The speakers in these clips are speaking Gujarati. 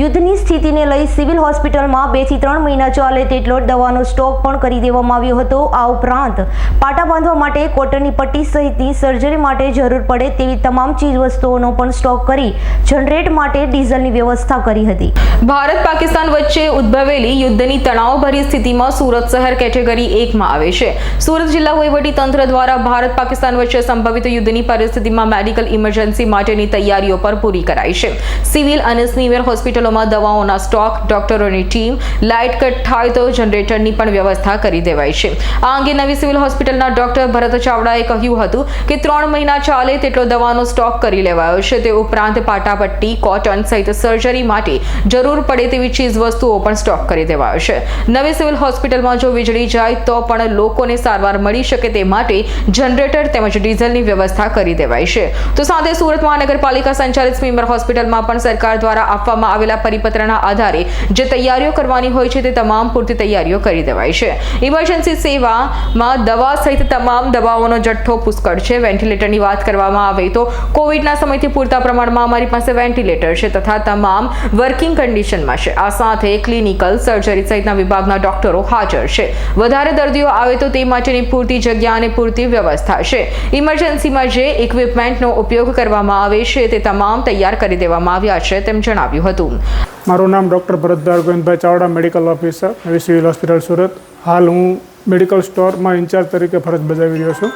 યુદ્ધની સ્થિતિને લઈ સિવિલ હોસ્પિટલમાં બેથી ત્રણ મહિના ચાલે તેટલો દવાનો સ્ટોક પણ કરી દેવામાં આવ્યો હતો. આ ઉપરાંત પાટા બાંધવા માટે કોટનની પટ્ટી સહિતની સર્જરી માટે જરૂર પડે તેવી તમામ ચીજવસ્તુઓનો પણ સ્ટોક કરી જનરેટ માટે ડીઝલની વ્યવસ્થા કરી હતી. ભારત પાકિસ્તાન વચ્ચે ઉદ્ભવેલી યુદ્ધની તણાવભરી સ્થિતિમાં સુરત શહેર કેટેગરી એકમાં આવે છે. સુરત જિલ્લા વહીવટી તંત્ર દ્વારા ભારત પાકિસ્તાન વચ્ચે સંભવિત યુદ્ધની પરિસ્થિતિમાં મેડિકલ ઇમરજન્સી માટેની તૈયારીઓ પર પૂરી કરાઈ છે. સિવિલ અને સિનિયર હોસ્પિટલોમાં દવાઓના સ્ટોક, ડોક્ટરોની ટીમ, લાઇટ કટ થાય તો જનરેટરની પણ વ્યવસ્થા કરી દેવાઈ છે. આ અંગે નવી સિવિલ હોસ્પિટલના ડોક્ટર ભરત ચાવડાએ કહ્યું હતું કે ત્રણ મહિના ચાલે તેટલો દવાનો સ્ટોક કરી લેવાયો છે. તે ઉપરાંત પાટાપટ્ટી, કોટન સહિત સર્જરી માટે જરૂર પડે તેવી ચીજ વસ્તુઓ પણ સ્ટોક કરી દેવાયો છે. નવી સિવિલ હોસ્પિટલમાં જો વીજળી જાય તો પણ લોકોને સારવાર મળી શકે તે માટે જનરેટર તેમજ ડીઝલની વ્યવસ્થા કરી દેવાઈ છે. તો સાથે સુરત મહાનગરપાલિકા સંચાલિત સ્વીમર હોસ્પિટલમાં પણ સરકાર દ્વારા આપવામાં આવેલા પરિપત્રના આધારે જે તૈયારીઓ કરવાની હોય છે તે તમામ પૂરતી તૈયારીઓ કરી દેવાય છે. ઇમરજન્સી સેવામાં દવા સહિત તમામ દવાઓનો જથ્થો પુષ્કળ છે. વેન્ટિલેટરની વાત કરવામાં આવે તો કોવિડના સમયથી પૂરતા પ્રમાણમાં અમારી પાસે વેન્ટિલેટર છે તથા તમામ વર્કિંગ કન્ડિશનમાં છે. આ સાથે ક્લિનિકલ સર્જરી સહિતના વિભાગના ડોક્ટરો હાજર છે. વધારે દર્દીઓ આવે તો તે માટેની પૂરતી જગ્યા અને પૂરતી વ્યવસ્થા છે. ઇમરજન્સીમાં જે ઇક્વિપમેન્ટનો ઉપયોગ કરવામાં આવે છે તે તમામ તૈયાર કરી દેવામાં આવ્યા છે તેમ જણાવ્યું હતું. મારું નામ doctor Bharatbhai Govindbhai Chavda medical officer નવી સિવિલ હોસ્પિટલ સુરત. હાલ હું મેડિકલ સ્ટોરમાં ઇન્ચાર્જ તરીકે ફરજ બજાવી રહ્યો છું.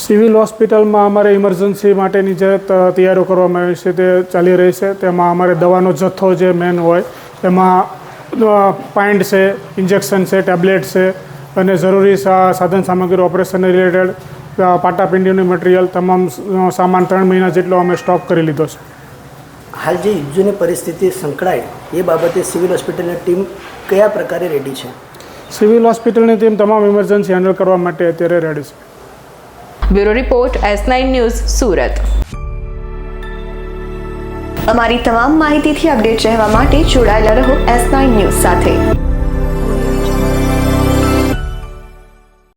સિવિલ હોસ્પિટલમાં અમારે ઇમરજન્સી માટેની જે તૈયારીઓ કરવામાં આવી છે તે ચાલી રહી છે. તેમાં અમારે દવાનો જથ્થો જે મેન હોય, તેમાં પાઇન્ટ છે ઇન્જેક્શન છે ટેબ્લેટ છે અને જરૂરી સાધન સામગ્રી ઓપરેશન રિલેટેડ પાટાપિંડીનું મટીરિયલ તમામ સામાન ત્રણ મહિના જેટલો અમે સ્ટોક કરી લીધો છે. હાલ જે યુદ્ધની પરિસ્થિતિ સંકળાય એ બાબતે સિવિલ હોસ્પિટલની ટીમ કયા પ્રકારે રેડી છે? સિવિલ હોસ્પિટલની ટીમ તમામ ઇમરજન્સી હેન્ડલ કરવા માટે અત્યારે રેડી છે. Bureau report S nine news Surat. અમારી તમામ માહિતીથી અપડેટ રહેવા માટે જોડાયેલા રહો એસ નાઇન ન્યૂઝ સાથે.